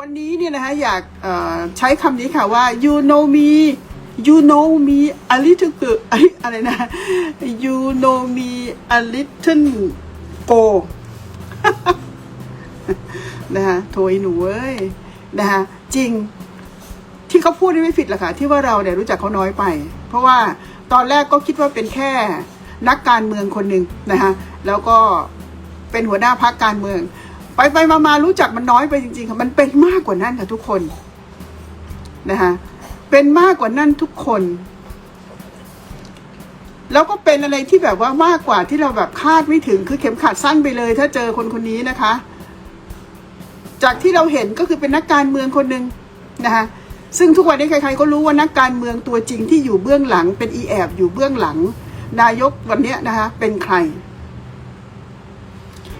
วันนี้เนี่ยนะคะอยากใช้คำนี้ค่ะว่า you know me you know me a little bit เอ้ยอะไรนะ you know me a little go นะคะโถยหนูเอ้ยนะคะจริงที่เขาพูดไม่ผิดหรอกค่ะ ที่ว่าเราเนี่ยรู้จักเขาน้อยไป เพราะว่าตอนแรกก็คิดว่าเป็นแค่นักการเมืองคนหนึ่งนะคะแล้วก็เป็นหัวหน้าพรรคการเมือง ไปไปมามารู้จักมันน้อยไปจริงๆค่ะมันเป็นมากกว่านั้นค่ะทุกคนนะคะเป็นมากกว่านั้นทุกคน แล้วก็เป็นอะไรที่แบบว่ามากกว่าที่เราแบบคาดไม่ถึงคือเข็มขัดสั้นไปเลย ถ้าเจอคนคนนี้นะคะ จากที่เราเห็นก็คือเป็นนักการเมืองคนหนึ่งนะคะซึ่งทุกวันนี้ใครๆก็รู้ว่านักการเมืองตัวจริงที่อยู่เบื้องหลังเป็นอีแอบอยู่เบื้องหลัง นายกวันนี้นะคะเป็นใคร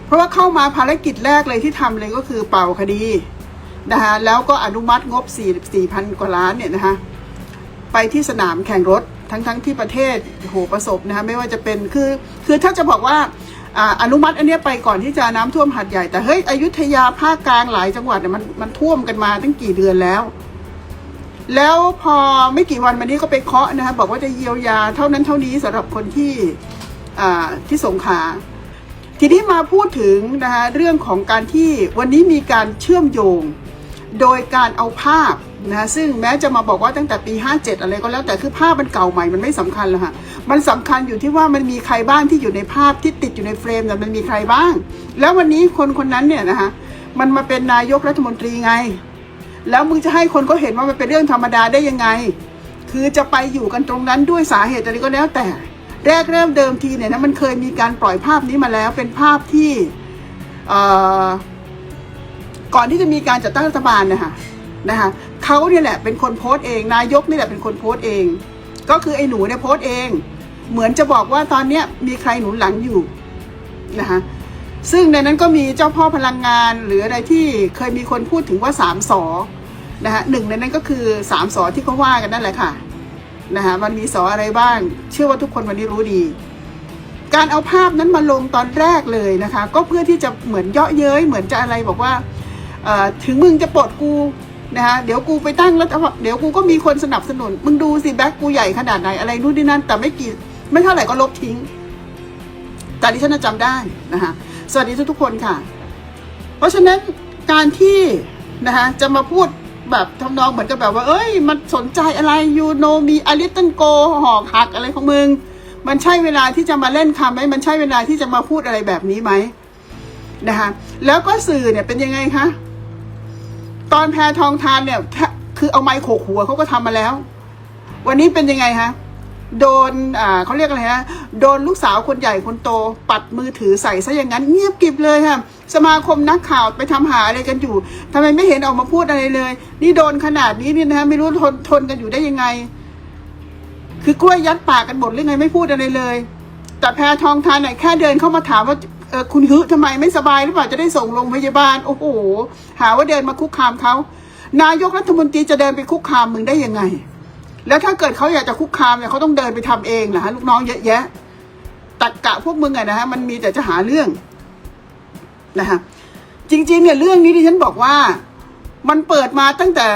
เพราะว่าเข้ามาภารกิจแรกเลยที่ทำเลยก็คือเป่าคดีนะคะแล้วก็อนุมัติงบ 4 4พันกว่าล้านเนี่ยนะคะไปที่สนามแข่งรถทั้งๆทที่ประเทศโหประสบนะคะไม่ว่าจะเป็นคือคือถ้าจะบอกว่าอนุมัติอันนี้ไปก่อนที่จะน้ำท่วมหัดใหญ่แต่เฮ้ยอยุธยาภาคกลางหลายจังหวัดเนี่ยมันมันท่วมกันมาตั้งกี่เดือนแล้ว แล้วพอไม่กี่วันมานี้ก็ไปเคาะนะคะบอกว่าจะเยียวยาเท่านั้นเท่านี้สำหรับคนที่ที่สงขา ทีนี้มาพูดถึงนะคะเรื่องของการที่วันนี้มีการเชื่อมโยง โดยการเอาภาพนะซึ่งแม้จะมาบอกว่าตั้งแต่ปี 57 อะไรก็แล้วแต่คือภาพมันเก่าใหม่มันไม่สำคัญหรอกค่ะมันสำคัญอยู่ที่ว่ามันมีใครบ้างที่อยู่ในภาพที่ติดอยู่ในเฟรมเนี่ยมันมีใครบ้าง แล้ววันนี้คนคนนั้นเนี่ยนะคะมันมาเป็นนายกรัฐมนตรีไง แล้วมึงจะให้คนก็เห็นว่ามันเป็นเรื่องธรรมดาได้ยังไง คือจะไปอยู่กันตรงนั้นด้วยสาเหตุอะไรก็แล้วแต่ แรกเริ่มเดิมทีเนี่ยนะมันเคยมีการปล่อยภาพนี้มาแล้ว เป็นภาพที่ก่อนที่จะมีการจัดตั้งรัฐบาลนะคะนะคะเขาเนี่ยแหละเป็นคนโพสต์เอง นายกนี่แหละเป็นคนโพสต์เอง ก็คือไอ้หนูเนี่ยโพสต์เอง เหมือนจะบอกว่าตอนเนี้ยมีใครหนุนหลังอยู่นะคะซึ่งในนั้นก็มีเจ้าพ่อพลังงานหรืออะไรที่เคยมีคนพูดถึงว่าสามสอนะคะหนึ่งในนั้นก็คือสามสอที่เขาว่ากันนั่นแหละค่ะ นะคะมันมีสออะไรบ้าง เชื่อว่าทุกคนวันนี้รู้ดี การเอาภาพนั้นมาลงตอนแรกเลยนะคะ ก็เพื่อที่จะเหมือนเยาะเย้ยเหมือนจะอะไรบอกว่าถึงมึงจะปลดกูนะคะเดี๋ยวกูไปตั้งแล้วเดี๋ยวกูก็มีคนสนับสนุน มึงดูสิแบ็คกูใหญ่ขนาดไหนอะไรนู่นนี่นั่น แต่ไม่กี่ไม่เท่าไหร่ก็ลบทิ้ง แต่ดิฉันจำได้นะคะสวัสดีทุกๆคนค่ะ เพราะฉะนั้นการที่นะคะจะมาพูด แบบทำนองเหมือนกับแบบว่า เอ้ย มันสนใจอะไรยูโนมีอลิตันโกหอกหักอะไรของมึง มันใช่เวลาที่จะมาเล่นคำไหมมันใช่เวลาที่จะมาพูดอะไรแบบนี้ไหมนะคะแล้วก็สื่อเนี่ยเป็นยังไงคะตอนแพรทองทานเนี่ยคือเอาไม้โขกหัวเขาก็ทำมาแล้ว วันนี้เป็นยังไงคะ โดนอ่าเขาเรียกอะไรฮะโดนลูกสาวคนใหญ่คนโต ปัดมือถือใส่ซะอย่างนั้น เงียบกริบเลยค่ะ สมาคมนักข่าวไปทำหาอะไรกันอยู่ทำไมไม่เห็นออกมาพูดอะไรเลย นี่โดนขนาดนี้นี่นะไม่รู้ทนทนกันอยู่ได้ยังไง คือกล้วยยัดปากกันหมดหรือไงไม่พูดอะไรเลย แต่แพทองทานเนี่ยแค่เดินเข้ามาถามว่าเออคุณฮึทำไมไม่สบายหรือเปล่าจะได้ส่งโรงพยาบาล โอ้โหหาว่าเดินมาคุกคามเขานายกรัฐมนตรีจะเดินไปคุกคามมึงได้ยังไง แล้วถ้าเกิดเขาอยากจะคุกคามเนี่ยเขาต้องเดินไปทำเองนะฮะลูกน้องเยอะแยะตักกะพวกมึงอะนะฮะมันมีแต่จะหาเรื่องนะฮะจริง ๆ เนี่ยเรื่องนี้ที่ฉันบอกว่า มันเปิดมาตั้งแต่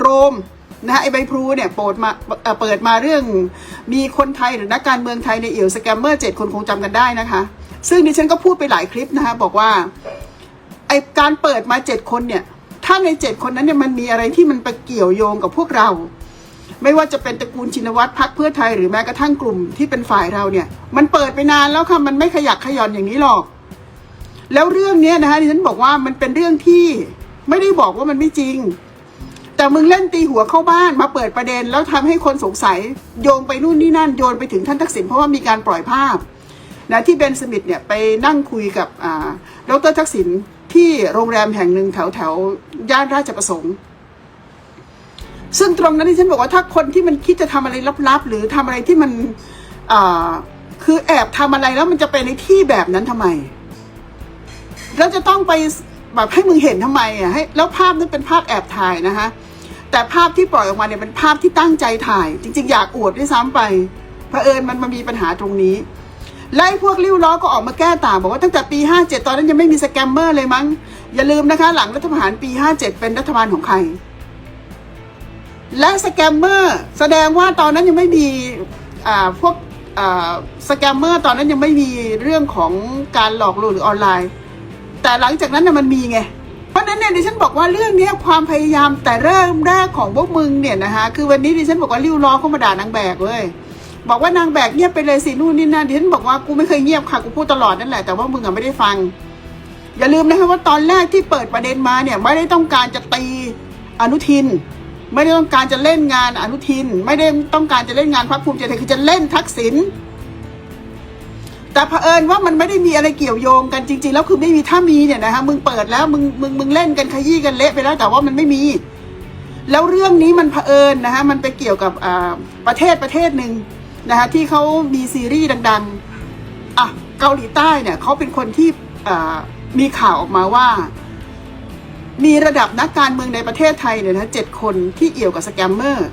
โรมนะฮะไอใบพลูเนี่ยเปิดมาเอ่อเปิดมาเรื่องมีคนไทยหรือนักการเมืองไทยในเอี่ยวสแกมเมอร์เจ็ดคนคงจำกันได้นะคะ ซึ่งดิฉันก็พูดไปหลายคลิปนะคะบอกว่าไอการเปิดมาเจ็ดคนเนี่ย ถ้าในเจ็ดคนนั้นเนี่ยมันมีอะไรที่มันไปเกี่ยวโยงกับพวกเรา ไม่ว่าจะเป็นตระกูลชินวัตรพักเพื่อไทยหรือแม้กระทั่งกลุ่มที่เป็นฝ่ายเราเนี่ย มันเปิดไปนานแล้วค่ะมันไม่ขยักขย่อนอย่างนี้หรอก แล้วเรื่องเนี้ยนะคะดิฉันบอกว่ามันเป็นเรื่องที่ไม่ได้บอกว่ามันไม่จริง แต่มึงเล่นตีหัวเข้าบ้านมาเปิดประเด็น แล้วทำให้คนสงสัย โยงไปนู่นนี่นั่นโยนไปถึงท่านทักษิณเพราะว่ามีการปล่อยภาพนะที่เบนสมิธเนี่ยไปนั่งคุยกับอ่าดรทักษิณที่โรงแรมแห่งหนึ่งแถวแถวย่านราชประสงค์ ซึ่งตรงนั้นที่ฉันบอกว่าถ้าคนที่มันคิดจะทำอะไรลับๆ หรือทำอะไรที่มันคือแอบทำอะไรแล้วมันจะไปในที่แบบนั้นทำไม แล้วจะต้องไปแบบให้มึงเห็นทำไมอะให้แล้วภาพนั้นเป็นภาพแอบถ่ายนะคะแต่ภาพที่ปล่อยออกมาเนี่ยเป็นภาพที่ตั้งใจถ่าย จริง ๆ อยากอวดด้วยซ้ำไปเผอิญมันมามีปัญหาตรงนี้ไล่พวกริ้วล้อก็ออกมาแก้ต่างบอกว่าตั้งแต่ปี 57 ตอนนั้นยังไม่มีสแกมเมอร์เลยมั้งอย่าลืมนะคะ หลังรัฐประหารปี 57 เป็นรัฐบาลของใคร และสแกมเมอร์แสดงว่าตอนนั้นยังไม่มีพวกสแกมเมอร์ตอนนั้นยังไม่มีเรื่องของการหลอกลวงหรือออนไลน์ แต่หลังจากนั้นน่ะมันมีไง เพราะนั้นเนี่ยดิฉันบอกว่าเรื่องนี้ความพยายามแต่เริ่มแรกของพวกมึงเนี่ยนะคะคือวันนี้ดิฉันบอกว่าริ้วล้อเข้ามาด่านางแบกเลยบอกว่านางแบกเงียบไปเลยสินู่นนี่นั่นดิฉันบอกว่ากูไม่เคยเงียบค่ะกูพูดตลอดนั่นแหละแต่ว่ามึงอะไม่ได้ฟัง อย่าลืมนะคะว่าตอนแรกที่เปิดประเด็นมาเนี่ยไม่ได้ต้องการจะตีอนุทิน ไม่ได้ต้องการจะเล่นงานอนุทิน ไม่ได้ต้องการจะเล่นงานพรรคภูมิใจไทยคือจะเล่นทักษิณแต่เผอิญว่ามันไม่ได้มีอะไรเกี่ยวโยงกันจริง ๆ แล้วคือไม่มีถ้ามีเนี่ยนะคะมึงเปิดแล้วมึงมึงมึงเล่นกันขยี้กันเละไปแล้วแต่ว่ามันไม่มี แล้วเรื่องนี้มันเผอิญนะคะมันไปเกี่ยวกับประเทศประเทศหนึ่งนะคะที่เขามีซีรีส์ดัง ๆอะเกาหลีใต้เนี่ยเขาเป็นคนที่มีข่าวออกมาว่า มีระดับนักการเมืองในประเทศไทยเนี่ยนะเจ็ดคนที่เอี่ยวกับสแกมเมอร์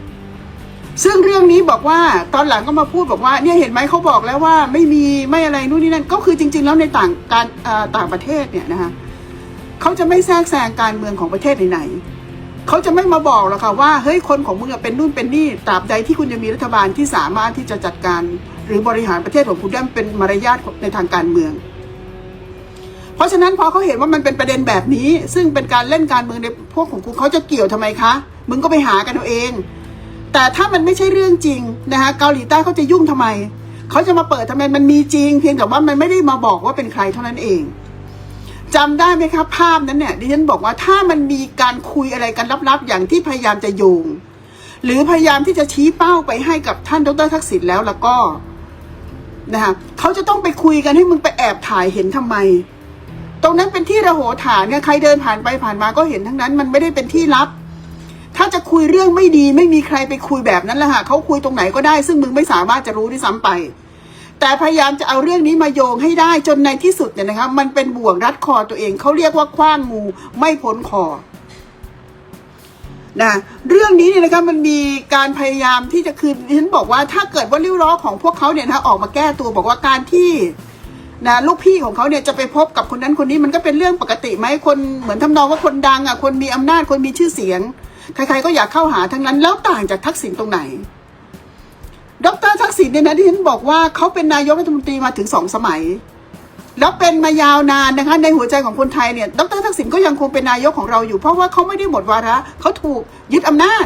ซึ่งเรื่องนี้บอกว่าตอนหลังก็มาพูดบอกว่าเนี่ยเห็นไหมเขาบอกแล้วว่าไม่มีไม่อะไรนู่นนี่นั่นก็คือจริง ๆ แล้วในต่างการต่างประเทศเนี่ยนะคะเขาจะไม่แทรกแซงการเมืองของประเทศไหนๆเขาจะไม่มาบอกหรอกค่ะว่าเฮ้ยคนของมึงอะเป็นนู่นเป็นนี่ตราบใดที่คุณจะมีรัฐบาลที่สามารถที่จะจัดการ หรือบริหารประเทศของคุณได้เป็นมารยาทในทางการเมือง เพราะฉะนั้นพอเขาเห็นว่ามันเป็นประเด็นแบบนี้ ซึ่งเป็นการเล่นการเมืองในพวกของคุณเขาจะเกี่ยวทำไมคะ มึงก็ไปหากันเอาเอง แต่ถ้ามันไม่ใช่เรื่องจริงนะคะเกาหลีใต้เขาจะยุ่งทำไม เขาจะมาเปิดทำไมมันมีจริง เพียงแต่ว่ามันไม่ได้มาบอกว่าเป็นใครเท่านั้นเองจำได้ไหมครับภาพนั้นเนี่ยดิฉันบอกว่าถ้ามันมีการคุยอะไรกันลับๆ อย่างที่พยายามจะโยง หรือพยายามที่จะชี้เป้าไปให้กับท่านดรทักษิณแล้วแล้วก็นะคะเขาจะต้องไปคุยกันให้มึงไปแอบถ่ายเห็นทำไม ตรงนั้นเป็นที่ระโหฐานเนี่ยใครเดินผ่านไปผ่านมาก็เห็นทั้งนั้น มันไม่ได้เป็นที่ลับ ถ้าจะคุยเรื่องไม่ดีไม่มีใครไปคุยแบบนั้นแหละค่ะเขาคุยตรงไหนก็ได้ ซึ่งมึงไม่สามารถจะรู้ด้วยซ้ำไป แต่พยายามจะเอาเรื่องนี้มาโยงให้ได้จนในที่สุดเนี่ยนะคะมันเป็นบ่วงรัดคอตัวเองเขาเรียกว่าคว้างงูไม่พ้นคอนะเรื่องนี้เนี่ยนะคะมันมีการพยายามที่จะคืนฉันบอกว่าถ้าเกิดว่าริ้วล้อของพวกเขาเนี่ยนะออกมาแก้ตัวบอกว่าการที่ นะลูกพี่ของเขาเนี่ยจะไปพบกับคนนั้นคนนี้มันก็เป็นเรื่องปกติไหมคนเหมือนทำนองว่าคนดังอะคนมีอำนาจคนมีชื่อเสียง ใครๆก็อยากเข้าหาทั้งนั้นแล้วต่างจากทักษิณตรงไหน ดรทักษิณเนี่ยนะที่ฉันบอกว่าเขาเป็นนายกรัฐมนตรีมาถึงสองสมัย แล้วเป็นมายาวนานนะคะในหัวใจของคนไทยเนี่ย ดรทักษิณก็ยังคงเป็นนายกของเราอยู่ เพราะว่าเขาไม่ได้หมดวาระเขาถูกยึดอำนาจ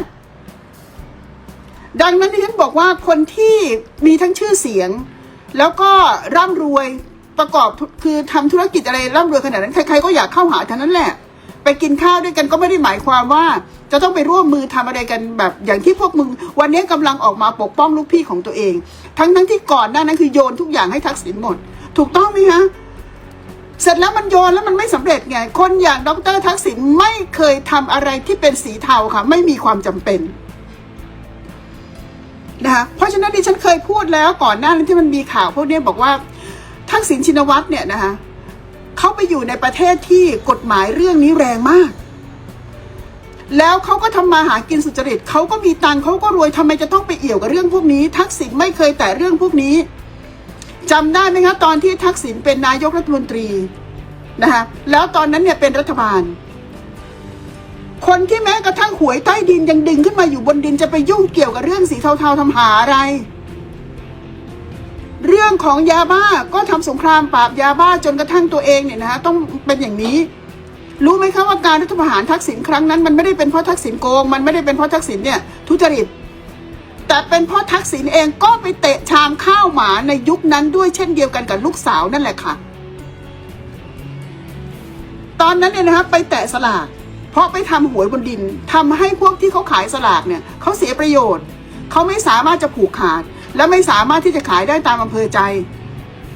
ดังนั้นที่ฉันบอกว่าคนที่มีทั้งชื่อเสียง แล้วก็ร่ำรวย ประกอบคือทำธุรกิจอะไรร่ำรวยขนาดนั้นใครๆก็อยากเข้าหาทั้งนั้นแหละ ไปกินข้าวด้วยกันก็ไม่ได้หมายความว่า จะต้องไปร่วมมือทำอะไรกันแบบอย่างที่พวกมึง วันนี้กำลังออกมาปกป้องลูกพี่ของตัวเอง ทั้งทั้งที่ก่อนหน้านั้นคือโยนทุกอย่างให้ทักษิณหมด ถูกต้องไหมฮะเสร็จแล้วมันโยนแล้วมันไม่สำเร็จไง คนอย่างดรทักษิณไม่เคยทำอะไรที่เป็นสีเทาค่ะ ไม่มีความจำเป็นนะคะเพราะฉะนั้นดิฉันเคยพูดแล้วก่อนหน้านั้นที่มันมีข่าวพวกนี้บอกว่า ทักษิณชินวัตรเนี่ยนะคะเขาไปอยู่ในประเทศที่กฎหมายเรื่องนี้แรงมาก แล้วเขาก็ทำมาหากินสุจริตเขาก็มีตังเขาก็รวยทำไมจะต้องไปเอี่ยวกับเรื่องพวกนี้ ทักษิณไม่เคยแต่เรื่องพวกนี้จำได้ไหมคะตอนที่ทักษิณเป็นนายกรัฐมนตรีนะคะแล้วตอนนั้นเนี่ยเป็นรัฐบาล คนที่แม้กระทั่งหวยใต้ดินยังดึงขึ้นมาอยู่บนดินจะไปยุ่งเกี่ยวกับเรื่องสีเทาๆทำหาอะไร ของยาบ้าก็ทำสงครามปราบยาบ้าจนกระทั่งตัวเองเนี่ยนะฮะต้องเป็นอย่างนี้ รู้ไหมคะว่าการรัฐประหารทักษิณครั้งนั้น มันไม่ได้เป็นเพราะทักษิณโกง มันไม่ได้เป็นเพราะทักษิณเนี่ยทุจริตแต่เป็นเพราะทักษิณเองก็ไปเตะชามข้าวหมาในยุคนั้นด้วยเช่นเดียวกันกับลูกสาวนั่นแหละค่ะ ตอนนั้นเนี่ยนะครับไปแตะสลาก เพราะไปทำหวยบนดินทำให้พวกที่เขาขายสลากเนี่ยเขาเสียประโยชน์ เขาไม่สามารถจะผูกขาด และไม่สามารถที่จะขายได้ตามอำเภอใจ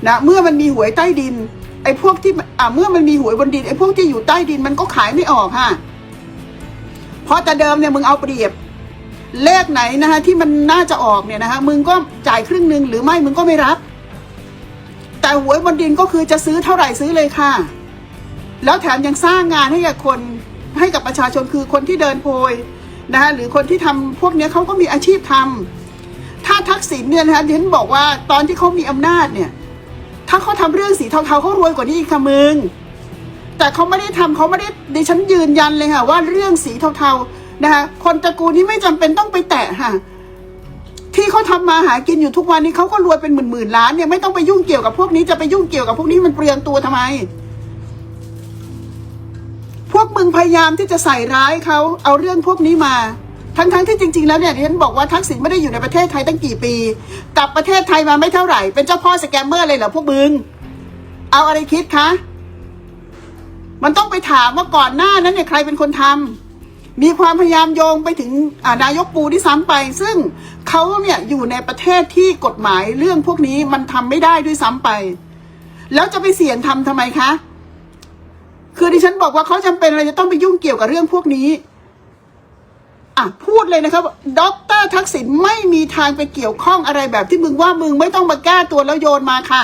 นะเมื่อมันมีหวยใต้ดินไอ้พวกที่อ่าเมื่อมันมีหวยบนดินไอ้พวกที่อยู่ใต้ดินมันก็ขายไม่ออกฮะเพราะแต่เดิมเนี่ยมึงเอาเปรียบเลขไหนนะคะที่มันน่าจะออกเนี่ยนะคะมึงก็จ่ายครึ่งหนึ่งหรือไม่มึงก็ไม่รับ แต่หวยบนดินก็คือจะซื้อเท่าไหร่ซื้อเลยค่ะ แล้วแถมยังสร้างงานให้กับคนให้กับประชาชนคือคนที่เดินโพยนะคะหรือคนที่ทำพวกเนี้ยเขาก็มีอาชีพทำ ถ้าทักษิณเนี่ยนะคะเดนบอกว่าตอนที่เขามีอำนาจเนี่ย ถ้าเขาทำเรื่องสีเทาๆเขารวยกว่านี้อีกค่ะมึงแต่เขาไม่ได้ทำเขาไม่ได้ดิฉันยืนยันเลยค่ะ ว่าเรื่องสีเทาๆนะคะคนตระกูลนี้ไม่จำเป็นต้องไปแตะค่ะ ที่เขาทำมาหากินอยู่ทุกวันนี้เขาก็รวยเป็นหมื่นๆล้านเนี่ยไม่ต้องไปยุ่งเกี่ยวกับพวกนี้จะไปยุ่งเกี่ยวกับพวกนี้มันเปลืองตัวทำไม พวกมึงพยายามที่จะใส่ร้ายเขาเอาเรื่องพวกนี้มา ทั้งๆที่จริง ๆ แล้วเนี่ยดิฉันบอกว่าทักษิณไม่ได้อยู่ในประเทศไทยตั้งกี่ปี กลับประเทศไทยมาไม่เท่าไหร่ เป็นเจ้าพ่อสแกมเมอร์เลยเหรอพวกมึง เอาอะไรคิดคะ มันต้องไปถามว่าก่อนหน้านั้นเนี่ยใครเป็นคนทำมีความพยายามโยงไปถึงนายกปูที่ซ้ำไป ซึ่งเขาเนี่ยอยู่ในประเทศที่กฎหมายเรื่องพวกนี้มันทำไม่ได้ด้วยซ้ำไป แล้วจะไปเสี่ยงทำทำไมคะ คือดิฉันบอกว่าเขาจำเป็นอะไรจะต้องไปยุ่งเกี่ยวกับเรื่องพวกนี้ อะพูดเลยนะครับด็อกเตอร์ทักษิณไม่มีทางไปเกี่ยวข้องอะไรแบบที่มึงว่ามึงไม่ต้องมาแก้ตัวแล้วโยนมาค่ะ